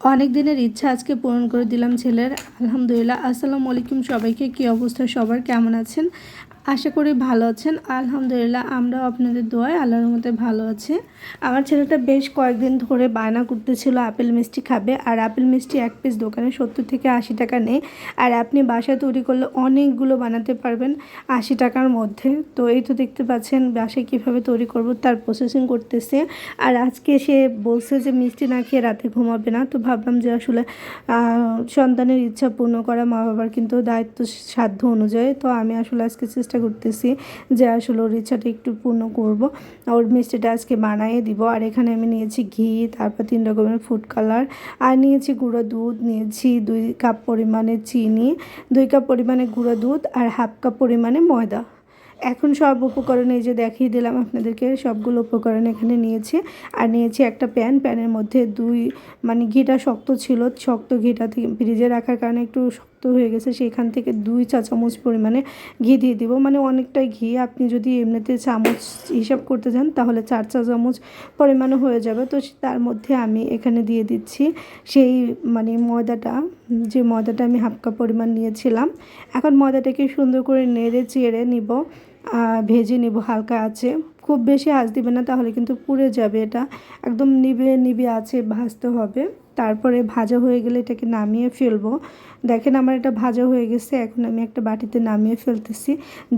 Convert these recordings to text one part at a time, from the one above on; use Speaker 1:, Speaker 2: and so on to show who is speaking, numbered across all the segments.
Speaker 1: অনেক দিনের ইচ্ছা আজকে পূরণ করে দিলাম ছেলের। আলহামদুলিল্লাহ। আসসালামু আলাইকুম সবাইকে। কী অবস্থা? সবার কেমন আছেন? আশা করি ভালো আছেন। আলহামদুলিল্লাহ আমরাও আপনাদের দোয়ায় আল্লাহর মধ্যে ভালো আছি। আমার ছেলেটা বেশ কয়েকদিন ধরে বায়না করতেছিল আপেল মিষ্টি খাবে। আর আপেল মিষ্টি এক পিস দোকানে সত্তর থেকে আশি টাকা নেই আর আপনি বাসায় তৈরি করলে অনেকগুলো বানাতে পারবেন আশি টাকার মধ্যে। তো এই তো দেখতে পাচ্ছেন বাসায় কীভাবে তৈরি করব, তার প্রসেসিং করতেছে। আর আজকে সে বলছে যে মিষ্টি না খেয়ে রাতে ঘুমাবে না। তো ভাবলাম যে আসলে সন্তানের ইচ্ছা পূর্ণ করা মা বাবার কিন্তু দায়িত্ব সাধ্য অনুযায়ী। তো আমি আসলে আজকে চেষ্টা করতেছি যে আসলে ওর ইচ্ছাটা একটু পূর্ণ করব। ওর মিষ্টিটা আজকে বানিয়ে দিব। আর এখানে আমি নিয়েছি ঘি, তারপর তিন রকমের ফুড কালার আর নিয়েছি গুঁড়ো দুধ, নিয়েছি দুই কাপ পরিমাণে চিনি, দুই কাপ পরিমাণে গুঁড়ো দুধ আর হাফ কাপ পরিমাণে ময়দা। এখন সব উপকরণ এই যে দেখিয়ে দিলাম আপনাদেরকে, সবগুলো উপকরণ এখানে নিয়েছি। আর নিয়েছি একটা প্যান। প্যানের মধ্যে দুই মানে ঘিটা শক্ত ছিল, শক্ত ঘিটা ফ্রিজে রাখার কারণে একটু শক্ত হয়ে গেছে সেখান থেকে দুই চা চামচ পরিমাণে ঘি দিয়ে দিব। মানে অনেকটাই ঘি। আপনি যদি এমনিতে চামচ হিসাব করতে যান তাহলে চার চা চামচ পরিমাণে হয়ে যাবে। তো তার মধ্যে আমি এখানে দিয়ে দিচ্ছি সেই মানে ময়দাটা। যে ময়দাটা আমি হাফ কাপ পরিমাণ নিয়েছিলাম। এখন ময়দাটাকে সুন্দর করে নেড়ে চেড়ে নিব। ভেজে নেব। হালকা আছে। খুব বেশি আঁচ দিবে না, তাহলে কিন্তু পুড়ে যাবে এটা। একদম নিবে নিবে আছে ভাজতে হবে। তারপরে ভাজা হয়ে গেলে এটাকে নামিয়ে ফেলব। দেখেন আমার এটা ভাজা হয়ে গেছে, এখন আমি একটা বাটিতে নামিয়ে ফেলতেছি।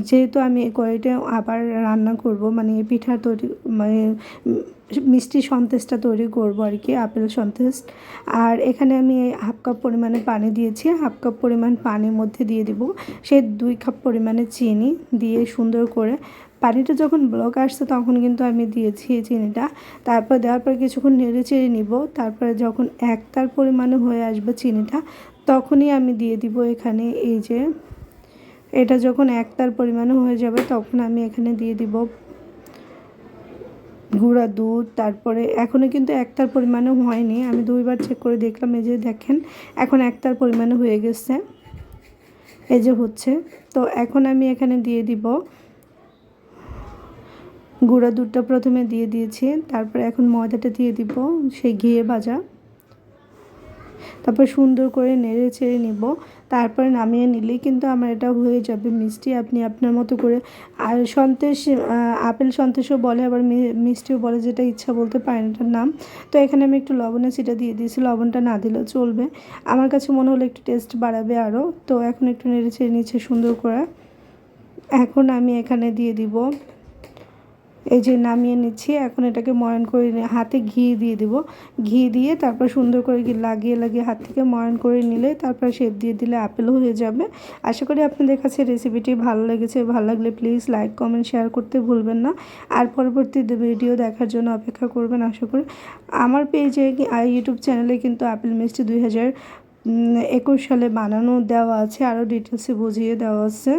Speaker 1: যেহেতু আমি এই কড়াইটা আবার রান্না করব মানে পিঠা তৈরি মানে মিষ্টি সন্দেশটা তৈরি করব আর কি, আপেল সন্দেশ আর এখানে আমি এই হাফ কাপ পরিমাণে পানি দিয়েছি, হাফ কাপ পরিমাণ পানির মধ্যে দিয়ে দিব। সেই দুই কাপ পরিমাণে চিনি দিয়ে সুন্দর করে পানিটা যখন ব্লক আসছে তখন কিন্তু আমি দিয়েছি চিনিটা। তারপর দেওয়ার পর কিছুক্ষণ নেড়ে চেড়ে নিব। তারপরে যখন একতার পরিমাণে হয়ে আসবে চিনিটা, তখনই আমি দিয়ে দিব এখানে এই যে, এটা যখন একতার পরিমাণে হয়ে যাবে তখন আমি এখানে দিয়ে দিব গুঁড়া দুধ। তারপরে এখনও কিন্তু একতার পরিমাণে হয়নি। আমি দুইবার চেক করে দেখলাম, এই যে দেখেন, এখন একতার পরিমাণে হয়ে গেছে। এই যে হচ্ছে। তো এখন আমি এখানে দিয়ে দিব গুঁড়া দুধটা প্রথমে দিয়ে দিয়েছি, তারপরে এখন ময়দাটা দিয়ে দিব, সেই ঘিয়ে ভাজা। তারপর সুন্দর করে নেড়ে চেড়ে নিব, তারপরে নামিয়ে নিলেই কিন্তু আমার এটা হয়ে যাবে মিষ্টি। আপনি আপনার মতো করে, আর সন্দেশ আপেল সন্দেশও বলে, আবার মিষ্টিও বলে, যেটা ইচ্ছা বলতে পারেন এটার নাম। তো এখানে আমি একটু লবণের সেটা দিয়ে দিয়েছি, লবণটা না দিলেও চলবে। আমার কাছে মনে হলো একটু টেস্ট বাড়াবে আরও তো এখন একটু নেড়ে চেড়ে নিচ্ছে সুন্দর করে। এখন আমি এখানে দিয়ে দিব এই যে নামিয়ে নিচ্ছি। এখন এটাকে ময়ান করে হাতে ঘি দিয়ে দিব। ঘি দিয়ে তারপর সুন্দর করে লাগিয়ে লাগিয়ে হাত থেকে ময়ান করে নিলে তারপর শেপ দিয়ে দিলে আপেল হয়ে যাবে। আশা করি আপনাদের কাছে রেসিপিটি ভালো লেগেছে। ভালো লাগলে প্লিজ লাইক কমেন্ট শেয়ার করতে ভুলবেন না। আর পরবর্তী ভিডিও দেখার জন্য অপেক্ষা করবেন, আশা করি। আমার পেজে ইউটিউব চ্যানেলে কিন্তু আপেল মিষ্টি দুই হাজার একুশ সালে বানানো দেওয়া আছে। আরও ডিটেলসে বুঝিয়ে দেওয়া আছে।